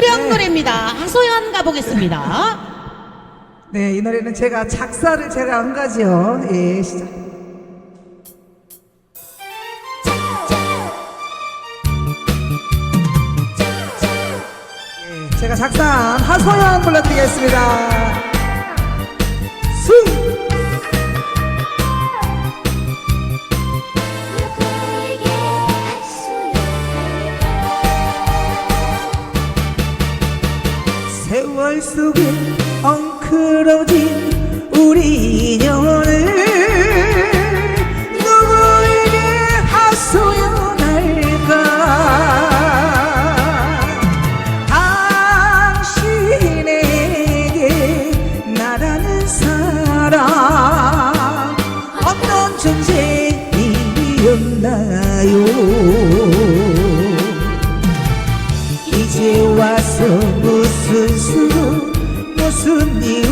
네. 노래입니다. 하소연 가보겠습니다. 네, 이 노래는 제가 작사를 제가 한 거지요. 예, 시작. 예, 제가 작사한 하소연 불러드리겠습니다. 수! 세월 속에 엉클어진 우리 인연을 누구에게 하소연할까? 당신에게 나라는 사람 어떤 존재이었나요 to me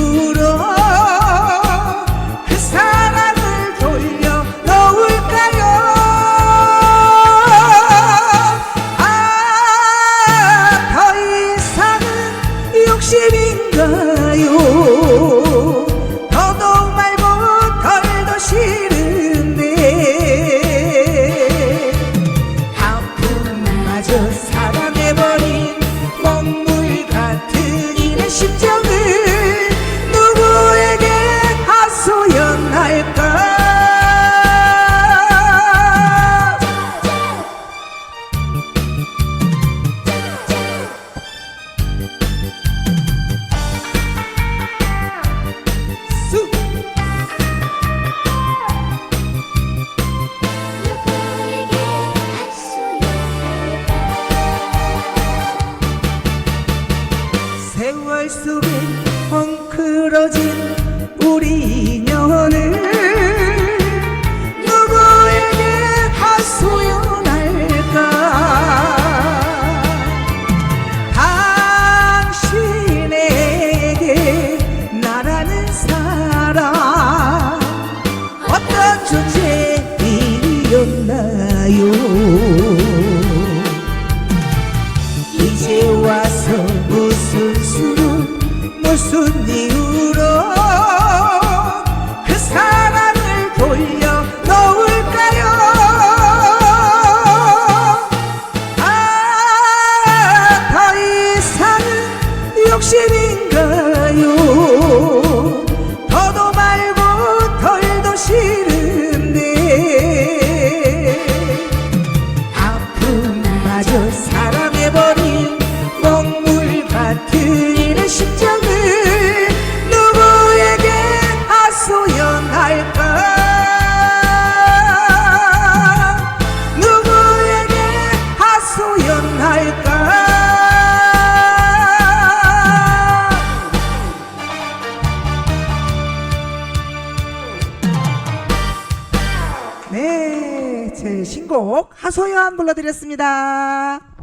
세월 속에 엉클어진 우리 인연을 누구에게 하소연할까? 당신에게 나라는 사람 어떤 존재이었나요 告诉你。 신곡 하소연 불러드렸습니다.